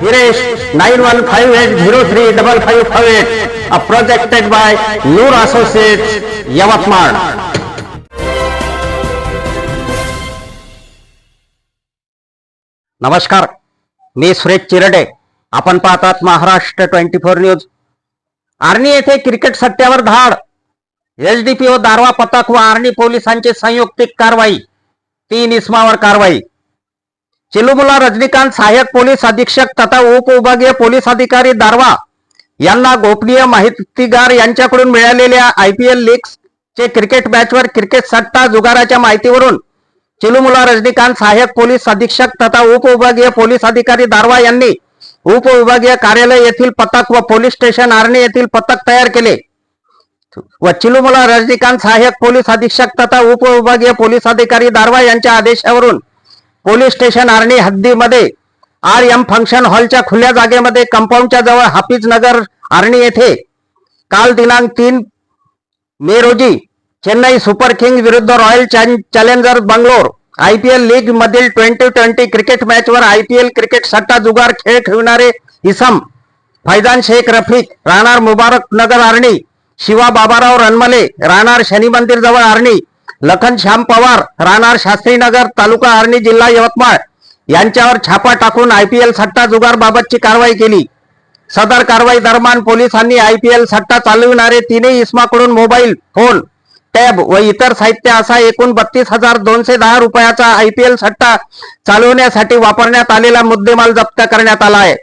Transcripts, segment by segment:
Hiresh nine one five eight zero three double five eight by Noor Yavatmal नमस्कार मी सुरेश चिरडे. आपण पाहतात Maharashtra twenty four news. Arni येथे cricket सट्ट्यावर धाड. SDPO Darwha पथक व आर्णी पोलिसांची संयुक्तिक कारवाई. तीन इसमावर कारवाई. चिलुमुला रजनीकांत सहाय्यक पोलीस अधीक्षक तथा उपविभागीय पोलीस अधिकारी दारवा यांना गोपनीय माहितीगार यांच्याकडून मिळालेल्या आयपीएल चे क्रिकेट मॅचवर क्रिकेट सट्टा जुगाराच्या माहितीवरून चिलुमुला रजनीकांत सहाय्यक पोलीस अधीक्षक तथा उपविभागीय पोलीस अधिकारी दारवा यांनी उपविभागीय कार्यालय येथील पथक व पोलीस स्टेशन आर्णी येथील पथक तयार केले व चिलुमुला रजनीकांत सहाय्यक पोलीस अधीक्षक तथा उपविभागीय पोलीस अधिकारी दारवा यांच्या आदेशावरून पोलीस स्टेशन आर्णी हद्दीमध्ये आर एम फंक्शन हॉलच्या खुल्या जागेमध्ये कंपाऊंडच्या जवळ हाफिज नगर आर्णी येथे काल दिनांक तीन मे रोजी चेन्नई सुपर किंग विरुद्ध रॉयल चॅन- चॅलेंजर बंगलोर आयपीएल लीग मधील ट्वेंटी ट्वेंटी क्रिकेट मॅचवर आयपीएल क्रिकेट सट्टा जुगार खेळ खेळणारे इसम फैजान शेख रफीक राहणार मुबारक नगर आर्णी शिवा बाबाराव रनमले राहणार शनी मंदिर जवळ आर्णी लखन श्याम पवार राहणार शास्त्रीनगर तालुका आर्णी जिल्हा यवतमाळ. यांच्यावर छापा टाकून आयपीएल सट्टा जुगार बाबतची कारवाई केली. सदर कारवाई दरम्यान पोलिसांनी आयपीएल सट्टा चालविणारे तीनही इस्माकडून मोबाईल फोन टॅब व इतर साहित्य असा एकूण बत्तीस हजार दोनशे दहा रुपयाचा आयपीएल सट्टा चालवण्यासाठी वापरण्यात आलेला मुद्देमाल जप्त करण्यात आला आहे.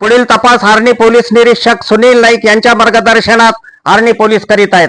पुढील तपास आर्णी पोलीस निरीक्षक सुनील नाईक यांच्या मार्गदर्शनात आर्णी पोलीस करीत आहेत.